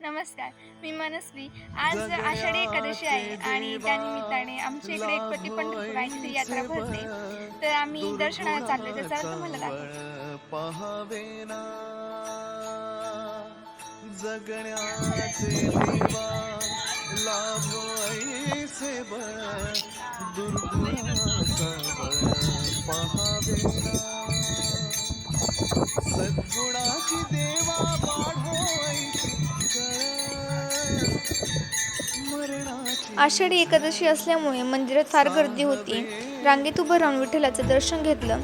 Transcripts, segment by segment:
नमस्कार मी मनस्वी. आज आषाढी एकादशी आहे आणि त्यानिमित्ताने आमच्या इकडे एक प्रति पंढरपूर आहे तिथे यात्रा भरते. तर आम्ही दर्शनाला चाललो तर जरा तुम्हाला दाखवते पहावेना जगण्याचे आषाढी एकादशी असल्यामुळे मंदिरात फार गर्दी होती. रांगेत उभं राहून विठ्ठलाचं दर्शन घेतलं.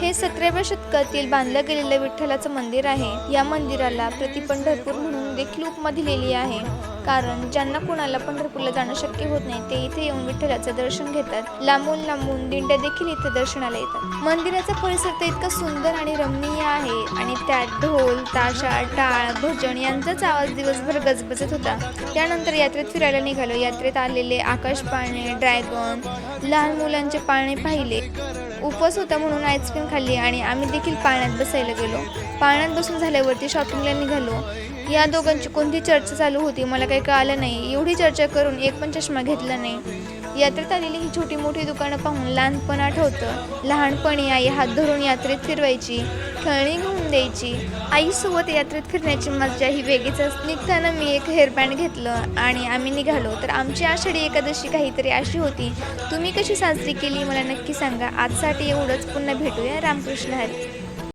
हे सतराव्या शतकातील बांधलं गेलेलं विठ्ठलाचं मंदिर आहे. या मंदिराला प्रति पंढरपूर म्हणून देखील उपमा दिलेली आहे. कारण ज्यांना कोणाला पंढरपूरला जाणं शक्य होत नाही ते इथे येऊन विठ्ठलाचं दर्शन घेतात. लांबून लांबून दिंड्या देखील इथे दर्शनाला येतात. मंदिराचा परिसर तर इतका सुंदर आणि रमणीय आहे आणि त्यात ढोल ताशा टाळ भजन यांचाच आवाज दिवसभर गजबजत होता. त्यानंतर यात्रेत फिरायला निघालो. यात्रेत आलेले आकाश पाळणे ड्रॅगन लहान मुलांचे पाळणे पाहिले. उपवास होता म्हणून आईस्क्रीम खाल्ली आणि आम्ही देखील पाळण्यात बसायला गेलो. पाळण्यात बसून झाल्यावरती शॉपिंगला निघालो. या दोघांची कोणती चर्चा चालू होती मला काही कळालं नाही. एवढी चर्चा करून एक पण चष्मा घेतला नाही. यात्रेत आलेली ही छोटी मोठी दुकानं पाहून लहानपण आठवतं. लहानपणी आई हात धरून यात्रेत फिरवायची खेळणी घेऊन द्यायची. आईसोबत यात्रेत फिरण्याची मजा ही वेगळीच असते. निघताना मी एक हेअरबँड घेतलं आणि आम्ही निघालो. तर आमची आषाढी एकादशी काहीतरी अशी होती. तुम्ही कशी साजरी केली? मला नक्की सांगा. आजसाठी एवढंच. पुन्हा भेटूया. रामकृष्ण हरी.